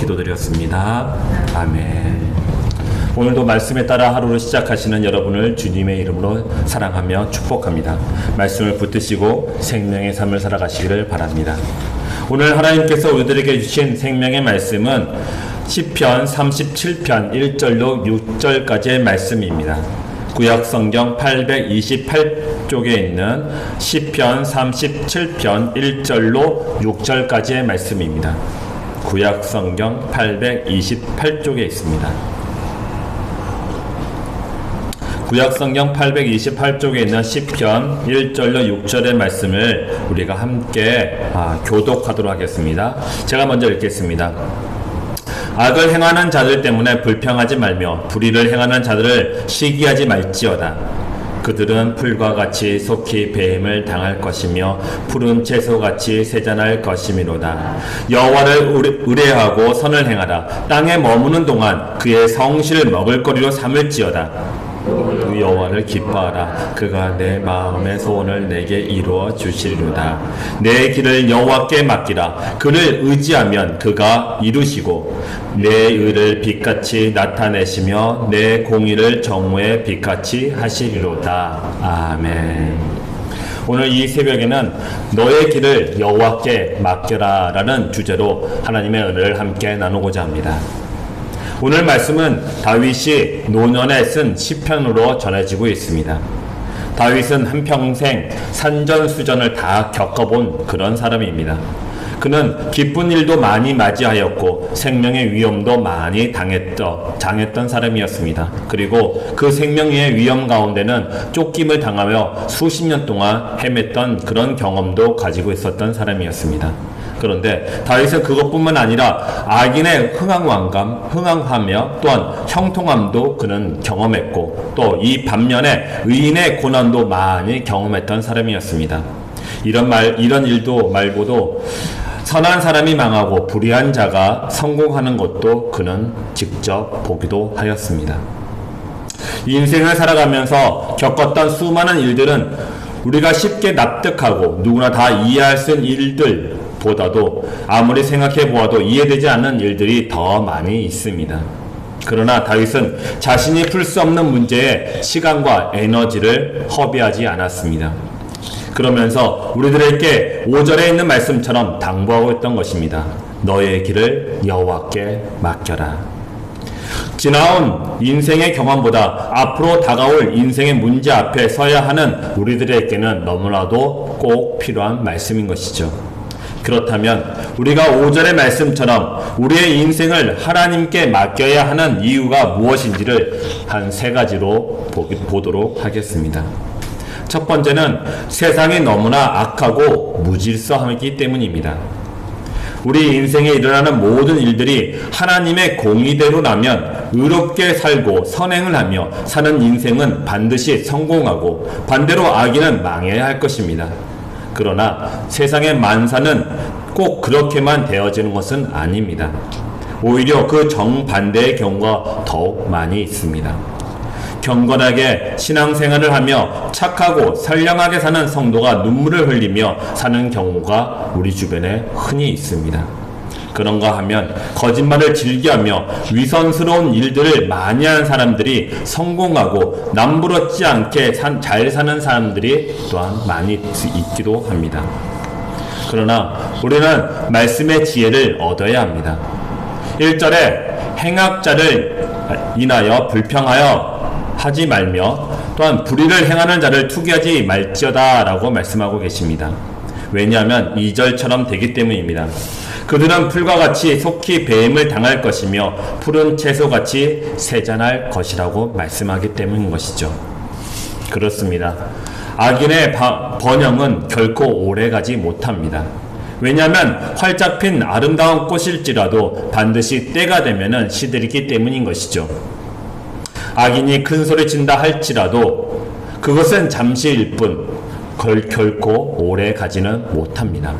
기도드렸습니다. 아멘. 오늘도 말씀에 따라 하루를 시작하시는 여러분을 주님의 이름으로 사랑하며 축복합니다. 말씀을 붙드시고 생명의 삶을 살아가시기를 바랍니다. 오늘 하나님께서 우리들에게 주신 생명의 말씀은 시편 37편 1절로 6절까지의 말씀입니다. 구약 성경 828쪽에 있는 시편 37편 1절로 6절까지의 말씀입니다. 구약 성경 828쪽에 있습니다. 구약 성경 828쪽에 있는 시편 1절로 6절의 말씀을 우리가 함께 아, 교독하도록 하겠습니다. 제가 먼저 읽겠습니다. 악을 행하는 자들 때문에 불평하지 말며 불의를 행하는 자들을 시기하지 말지어다. 그들은 풀과 같이 속히 배임을 당할 것이며 푸른 채소같이 세잔할 것이미로다. 여호와를 의뢰하고 선을 행하라. 땅에 머무는 동안 그의 성실을 먹을 거리로 삼을지어다. 그 여호와를 기뻐하라. 그가 내 마음의 소원을 내게 이루어 주시리로다. 내 길을 여호와께 맡기라. 그를 의지하면 그가 이루시고 내 의를 빛같이 나타내시며 내 공의를 정오의 빛같이 하시리로다. 아멘. 오늘 이 새벽에는 너의 길을 여호와께 맡겨라라는 주제로 하나님의 은혜를 함께 나누고자 합니다. 오늘 말씀은 다윗이 노년에 쓴 시편으로 전해지고 있습니다. 다윗은 한평생 산전수전을 다 겪어본 그런 사람입니다. 그는 기쁜 일도 많이 맞이하였고 생명의 위험도 많이 당했던, 당했던 사람이었습니다. 그리고 그 생명의 위험 가운데는 쫓김을 당하며 수십 년 동안 헤맸던 그런 경험도 가지고 있었던 사람이었습니다. 그런데 다윗은 그것뿐만 아니라 악인의 흥황왕감, 흥황하며 또한 형통함도 그는 경험했고 또 이 반면에 의인의 고난도 많이 경험했던 사람이었습니다. 이런 말, 이런 일도 말고도 선한 사람이 망하고 불의한 자가 성공하는 것도 그는 직접 보기도 하였습니다. 인생을 살아가면서 겪었던 수많은 일들은 우리가 쉽게 납득하고 누구나 다 이해할 수 있는 일들 보다도 아무리 생각해 보아도 이해되지 않는 일들이 더 많이 있습니다. 그러나 다윗은 자신이 풀 수 없는 문제에 시간과 에너지를 허비하지 않았습니다. 그러면서 우리들에게 5절에 있는 말씀처럼 당부하고 있던 것입니다. 너의 길을 여호와께 맡겨라. 지나온 인생의 경험보다 앞으로 다가올 인생의 문제 앞에 서야 하는 우리들에게는 너무나도 꼭 필요한 말씀인 것이죠. 그렇다면 우리가 5절의 말씀처럼 우리의 인생을 하나님께 맡겨야 하는 이유가 무엇인지를 한 세 가지로 보도록 하겠습니다. 첫 번째는 세상이 너무나 악하고 무질서하기 때문입니다. 우리 인생에 일어나는 모든 일들이 하나님의 공의대로라면 의롭게 살고 선행을 하며 사는 인생은 반드시 성공하고 반대로 악인은 망해야 할 것입니다. 그러나 세상의 만사는 꼭 그렇게만 되어지는 것은 아닙니다. 오히려 그 정반대의 경우가 더욱 많이 있습니다. 경건하게 신앙생활을 하며 착하고 선량하게 사는 성도가 눈물을 흘리며 사는 경우가 우리 주변에 흔히 있습니다. 그런가 하면 거짓말을 즐겨하며 위선스러운 일들을 많이 하는 사람들이 성공하고 남부럽지 않게 산, 잘 사는 사람들이 또한 많이 있기도 합니다. 그러나 우리는 말씀의 지혜를 얻어야 합니다. 1절에 행악자를 인하여 불평하여 하지 말며 또한 불의를 행하는 자를 투기하지 말지어다 라고 말씀하고 계십니다. 왜냐하면 2절처럼 되기 때문입니다. 그들은 풀과 같이 속히 배임을 당할 것이며 푸른 채소같이 세잔할 것이라고 말씀하기 때문인 것이죠. 그렇습니다. 악인의 번영은 결코 오래가지 못합니다. 왜냐하면 활짝 핀 아름다운 꽃일지라도 반드시 때가 되면 시들기 때문인 것이죠. 악인이 큰 소리 친다 할지라도 그것은 잠시일 뿐 결코 오래 가지는 못합니다.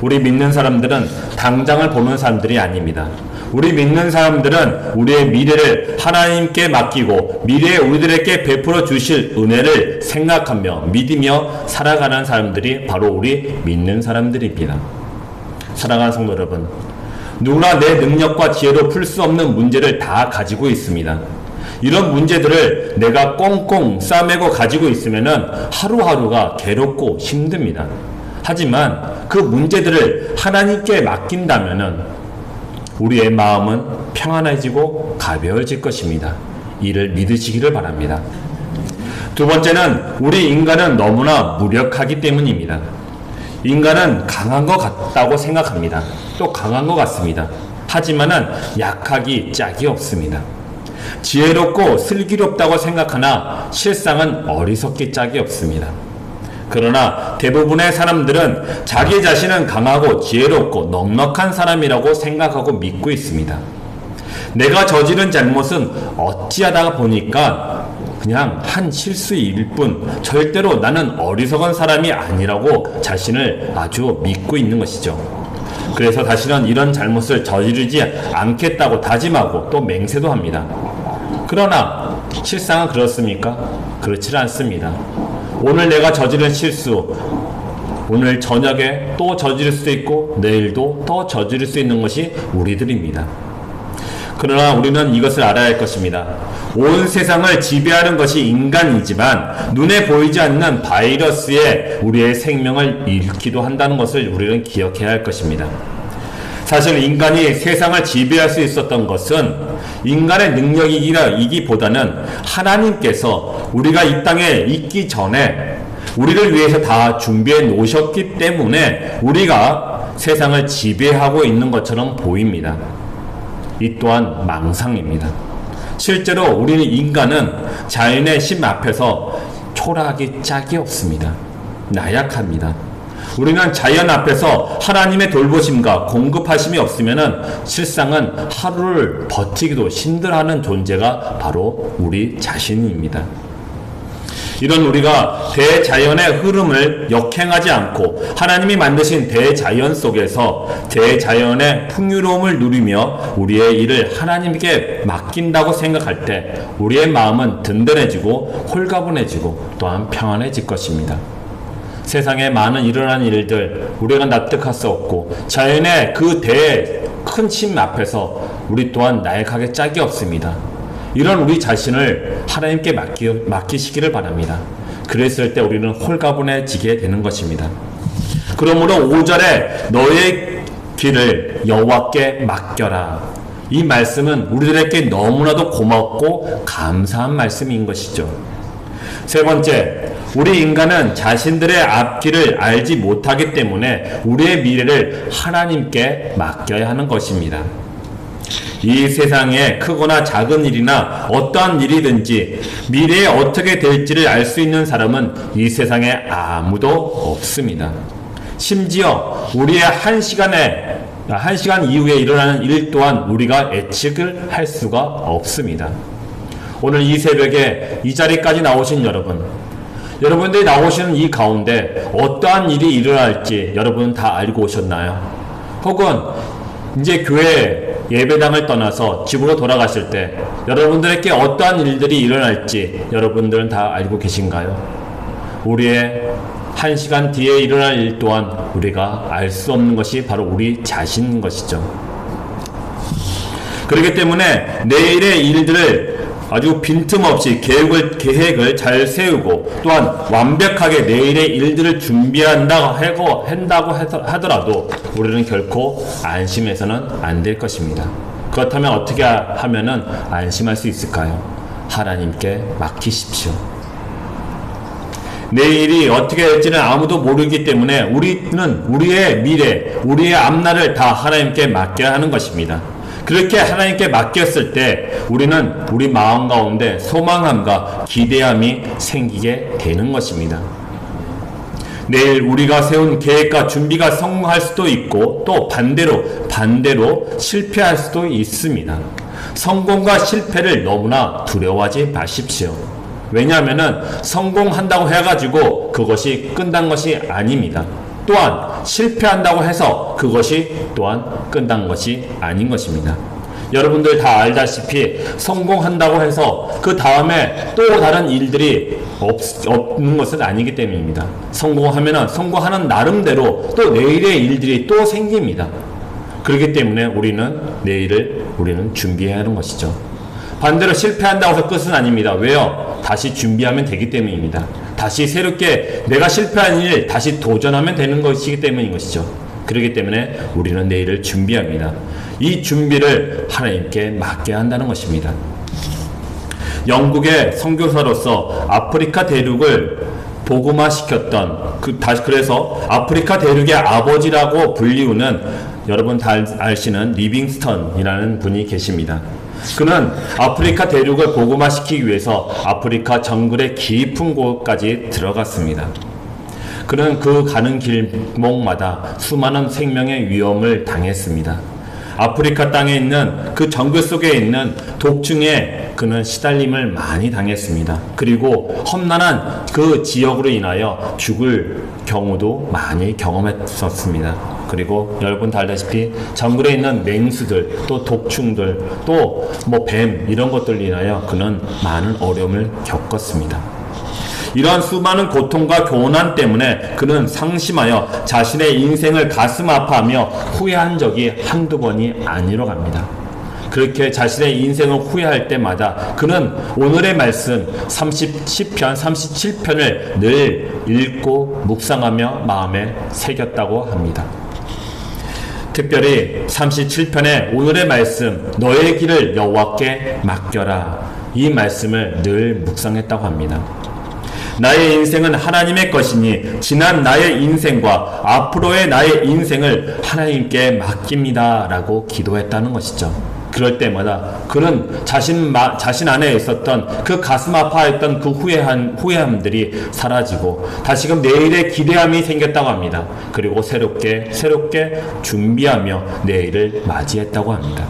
우리 믿는 사람들은 당장을 보는 사람들이 아닙니다. 우리 믿는 사람들은 우리의 미래를 하나님께 맡기고 미래에 우리들에게 베풀어 주실 은혜를 생각하며 믿으며 살아가는 사람들이 바로 우리 믿는 사람들입니다. 사랑하는 성도 여러분, 누구나 내 능력과 지혜로 풀 수 없는 문제를 다 가지고 있습니다. 이런 문제들을 내가 꽁꽁 싸매고 가지고 있으면은 하루하루가 괴롭고 힘듭니다. 하지만 그 문제들을 하나님께 맡긴다면은 우리의 마음은 평안해지고 가벼워질 것입니다. 이를 믿으시기를 바랍니다. 두 번째는 우리 인간은 너무나 무력하기 때문입니다. 인간은 강한 것 같다고 생각합니다. 또 강한 것 같습니다. 하지만은 약하기 짝이 없습니다. 지혜롭고 슬기롭다고 생각하나 실상은 어리석기 짝이 없습니다. 그러나 대부분의 사람들은 자기 자신은 강하고 지혜롭고 넉넉한 사람이라고 생각하고 믿고 있습니다. 내가 저지른 잘못은 어찌하다 보니까 그냥 한 실수일 뿐 절대로 나는 어리석은 사람이 아니라고 자신을 아주 믿고 있는 것이죠. 그래서 다시는 이런 잘못을 저지르지 않겠다고 다짐하고 또 맹세도 합니다. 그러나 실상은 그렇습니까? 그렇지 않습니다. 오늘 내가 저지른 실수, 오늘 저녁에 또 저지를 수 있고 내일도 또 저지를 수 있는 것이 우리들입니다. 그러나 우리는 이것을 알아야 할 것입니다. 온 세상을 지배하는 것이 인간이지만 눈에 보이지 않는 바이러스에 우리의 생명을 잃기도 한다는 것을 우리는 기억해야 할 것입니다. 사실 인간이 세상을 지배할 수 있었던 것은 인간의 능력이기보다는 하나님께서 우리가 이 땅에 있기 전에 우리를 위해서 다 준비해 놓으셨기 때문에 우리가 세상을 지배하고 있는 것처럼 보입니다. 이 또한 망상입니다. 실제로 우리는 인간은 자연의 심 앞에서 초라하기 짝이 없습니다. 나약합니다. 우리는 자연 앞에서 하나님의 돌보심과 공급하심이 없으면 실상은 하루를 버티기도 힘들어하는 존재가 바로 우리 자신입니다. 이런 우리가 대자연의 흐름을 역행하지 않고 하나님이 만드신 대자연 속에서 대자연의 풍요로움을 누리며 우리의 일을 하나님께 맡긴다고 생각할 때 우리의 마음은 든든해지고 홀가분해지고 또한 평안해질 것입니다. 세상에 많은 일어난 일들 우리가 납득할 수 없고 자연의 그대큰침 앞에서 우리 또한 나약하게 짝이 없습니다. 이런 우리 자신을 하나님께 맡기, 맡기시기를 바랍니다. 그랬을 때 우리는 홀가분해지게 되는 것입니다. 그러므로 5절에 너의 길을 여호와께 맡겨라. 이 말씀은 우리들에게 너무나도 고맙고 감사한 말씀인 것이죠. 세 번째, 우리 인간은 자신들의 앞길을 알지 못하기 때문에 우리의 미래를 하나님께 맡겨야 하는 것입니다. 이 세상에 크거나 작은 일이나 어떠한 일이든지 미래에 어떻게 될지를 알 수 있는 사람은 이 세상에 아무도 없습니다. 심지어 우리의 한 시간에 한 시간 이후에 일어나는 일 또한 우리가 예측을 할 수가 없습니다. 오늘 이 새벽에 이 자리까지 나오신 여러분, 여러분들이 나오시는 이 가운데 어떠한 일이 일어날지 여러분 다 알고 오셨나요? 혹은 이제 교회 예배당을 떠나서 집으로 돌아가실 때 여러분들에게 어떠한 일들이 일어날지 여러분들은 다 알고 계신가요? 우리의 한 시간 뒤에 일어날 일 또한 우리가 알 수 없는 것이 바로 우리 자신인 것이죠. 그렇기 때문에 내일의 일들을 아주 빈틈없이 계획을, 계획을 잘 세우고 또한 완벽하게 내일의 일들을 준비한다고 한다고 하더라도 우리는 결코 안심해서는 안 될 것입니다. 그렇다면 어떻게 하면은 안심할 수 있을까요? 하나님께 맡기십시오. 내일이 어떻게 될지는 아무도 모르기 때문에 우리는 우리의 미래, 우리의 앞날을 다 하나님께 맡겨야 하는 것입니다. 그렇게 하나님께 맡겼을 때 우리는 우리 마음 가운데 소망함과 기대함이 생기게 되는 것입니다. 내일 우리가 세운 계획과 준비가 성공할 수도 있고 또 반대로 반대로 실패할 수도 있습니다. 성공과 실패를 너무나 두려워하지 마십시오. 왜냐하면 성공한다고 해가지고 그것이 끝난 것이 아닙니다. 또한 실패한다고 해서 그것이 또한 끝난 것이 아닌 것입니다. 여러분들 다 알다시피 성공한다고 해서 그 다음에 또 다른 일들이 없, 없는 것은 아니기 때문입니다. 성공하면 성공하는 나름대로 또 내일의 일들이 또 생깁니다. 그렇기 때문에 우리는 내일을 우리는 준비해야 하는 것이죠. 반대로 실패한다고 해서 끝은 아닙니다. 왜요? 다시 준비하면 되기 때문입니다. 다시 새롭게 내가 실패한 일 다시 도전하면 되는 것이기 때문인 것이죠. 그렇기 때문에 우리는 내일을 준비합니다. 이 준비를 하나님께 맡겨야 한다는 것입니다. 영국의 선교사로서 아프리카 대륙을 복음화시켰던 그 다시 그래서 아프리카 대륙의 아버지라고 불리우는 여러분 다 아시는 리빙스턴이라는 분이 계십니다. 그는 아프리카 대륙을 복음화시키기 위해서 아프리카 정글의 깊은 곳까지 들어갔습니다. 그는 그 가는 길목마다 수많은 생명의 위험을 당했습니다. 아프리카 땅에 있는 그 정글 속에 있는 독중에 그는 시달림을 많이 당했습니다. 그리고 험난한 그 지역으로 인하여 죽을 경우도 많이 경험했었습니다. 그리고 여러분 다 알다시피 정글에 있는 맹수들 또 독충들 또 뭐 뱀 이런 것들 인하여 그는 많은 어려움을 겪었습니다. 이러한 수많은 고통과 교난 때문에 그는 상심하여 자신의 인생을 가슴 아파하며 후회한 적이 한두 번이 아니로 갑니다. 그렇게 자신의 인생을 후회할 때마다 그는 오늘의 말씀 30, 10편, 37편을 늘 읽고 묵상하며 마음에 새겼다고 합니다. 특별히 37편의 오늘의 말씀 너의 길을 여호와께 맡겨라 이 말씀을 늘 묵상했다고 합니다. 나의 인생은 하나님의 것이니 지난 나의 인생과 앞으로의 나의 인생을 하나님께 맡깁니다 라고 기도했다는 것이죠. 그럴 때마다 그는 자신 마, 자신 안에 있었던 그 가슴 아파했던 그 후회한 후회함들이 사라지고 다시금 내일의 기대함이 생겼다고 합니다. 그리고 새롭게 새롭게 준비하며 내일을 맞이했다고 합니다.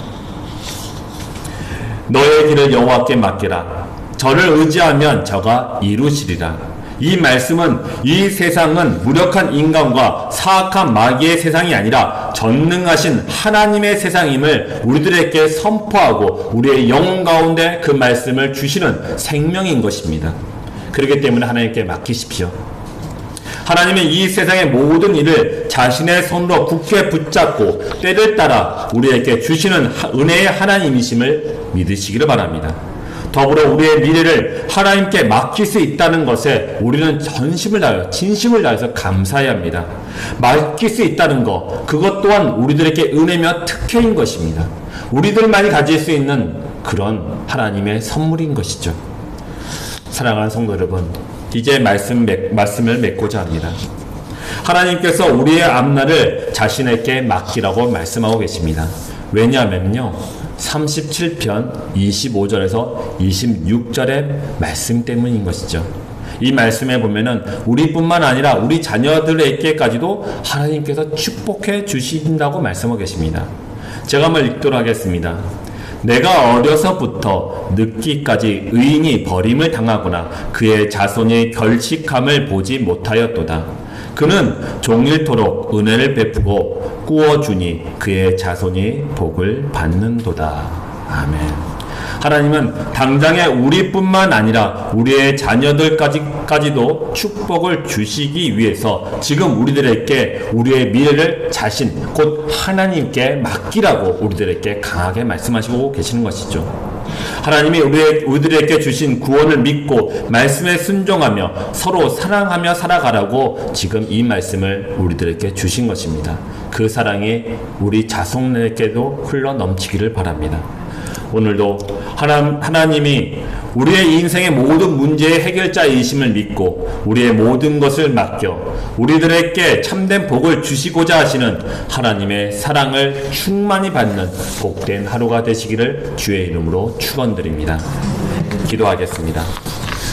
너의 길을 여호와께 맡기라. 저를 의지하면 저가 이루시리라. 이 말씀은 이 세상은 무력한 인간과 사악한 마귀의 세상이 아니라 전능하신 하나님의 세상임을 우리들에게 선포하고 우리의 영혼 가운데 그 말씀을 주시는 생명인 것입니다. 그렇기 때문에 하나님께 맡기십시오. 하나님은 이 세상의 모든 일을 자신의 손으로 굳게 붙잡고 때를 따라 우리에게 주시는 은혜의 하나님이심을 믿으시기를 바랍니다. 더불어 우리의 미래를 하나님께 맡길 수 있다는 것에 우리는 전심을 다하여 진심을 다해서 감사해야 합니다. 맡길 수 있다는 것 그것 또한 우리들에게 은혜며 특혜인 것입니다. 우리들만이 가질 수 있는 그런 하나님의 선물인 것이죠. 사랑하는 성도 여러분, 이제 말씀 말씀을 맺고자 합니다. 하나님께서 우리의 앞날을 자신에게 맡기라고 말씀하고 계십니다. 왜냐하면요. 37편 25절에서 26절의 말씀 때문인 것이죠. 이 말씀에 보면은 우리뿐만 아니라 우리 자녀들에게까지도 하나님께서 축복해 주신다고 말씀하고 계십니다. 제가 한번 읽도록 하겠습니다. 내가 어려서부터 늙기까지 의인이 버림을 당하거나 그의 자손이 결식함을 보지 못하였도다. 그는 종일토록 은혜를 베푸고 꾸어주니 그의 자손이 복을 받는도다. 아멘. 하나님은 당장에 우리뿐만 아니라 우리의 자녀들까지까지도 축복을 주시기 위해서 지금 우리들에게 우리의 미래를 자신 곧 하나님께 맡기라고 우리들에게 강하게 말씀하시고 계시는 것이죠. 하나님이 우리, 우리들에게 주신 구원을 믿고 말씀에 순종하며 서로 사랑하며 살아가라고 지금 이 말씀을 우리들에게 주신 것입니다. 그 사랑이 우리 자손에게도 흘러 넘치기를 바랍니다. 오늘도 하나, 하나님이 우리의 인생의 모든 문제의 해결자이심을 믿고 우리의 모든 것을 맡겨 우리들에게 참된 복을 주시고자 하시는 하나님의 사랑을 충만히 받는 복된 하루가 되시기를 주의 이름으로 축원드립니다. 기도하겠습니다.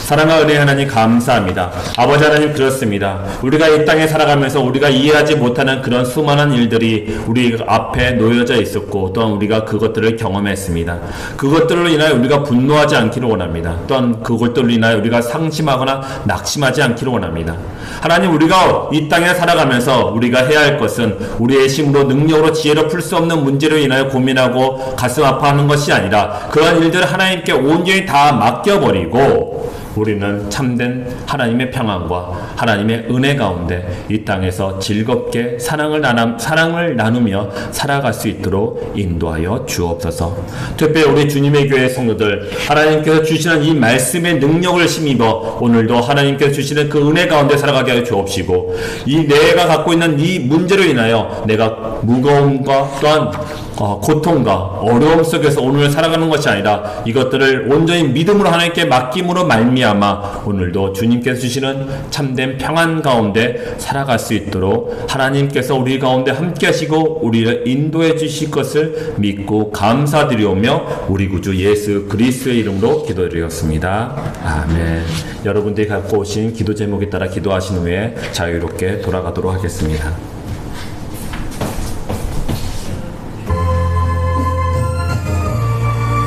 사랑과 은혜 하나님 감사합니다. 아버지 하나님 그렇습니다. 우리가 이 땅에 살아가면서 우리가 이해하지 못하는 그런 수많은 일들이 우리 앞에 놓여져 있었고 또한 우리가 그것들을 경험했습니다. 그것들로 인하여 우리가 분노하지 않기를 원합니다. 또한 그것들로 인하여 우리가 상심하거나 낙심하지 않기를 원합니다. 하나님 우리가 이 땅에 살아가면서 우리가 해야 할 것은 우리의 힘으로 능력으로 지혜로 풀 수 없는 문제로 인하여 고민하고 가슴 아파하는 것이 아니라 그런 일들을 하나님께 온전히 다 맡겨버리고 우리는 참된 하나님의 평안과 하나님의 은혜 가운데 이 땅에서 즐겁게 사랑을 나누, 사랑을 나누며 살아갈 수 있도록 인도하여 주옵소서. 특별히 우리 주님의 교회 성도들 하나님께서 주시는 이 말씀의 능력을 힘입어 오늘도 하나님께서 주시는 그 은혜 가운데 살아가게 하여 주옵시고 이 내가 갖고 있는 이 문제로 인하여 내가 무거움과 또한 어, 고통과 어려움 속에서 오늘 살아가는 것이 아니라 이것들을 온전히 믿음으로 하나님께 맡김으로 말미암아 오늘도 주님께서 주시는 참된 평안 가운데 살아갈 수 있도록 하나님께서 우리 가운데 함께 하시고 우리를 인도해 주실 것을 믿고 감사드리오며 우리 구주 예수 그리스도의 이름으로 기도드리었습니다. 아멘. 여러분들이 갖고 오신 기도 제목에 따라 기도하신 후에 자유롭게 돌아가도록 하겠습니다.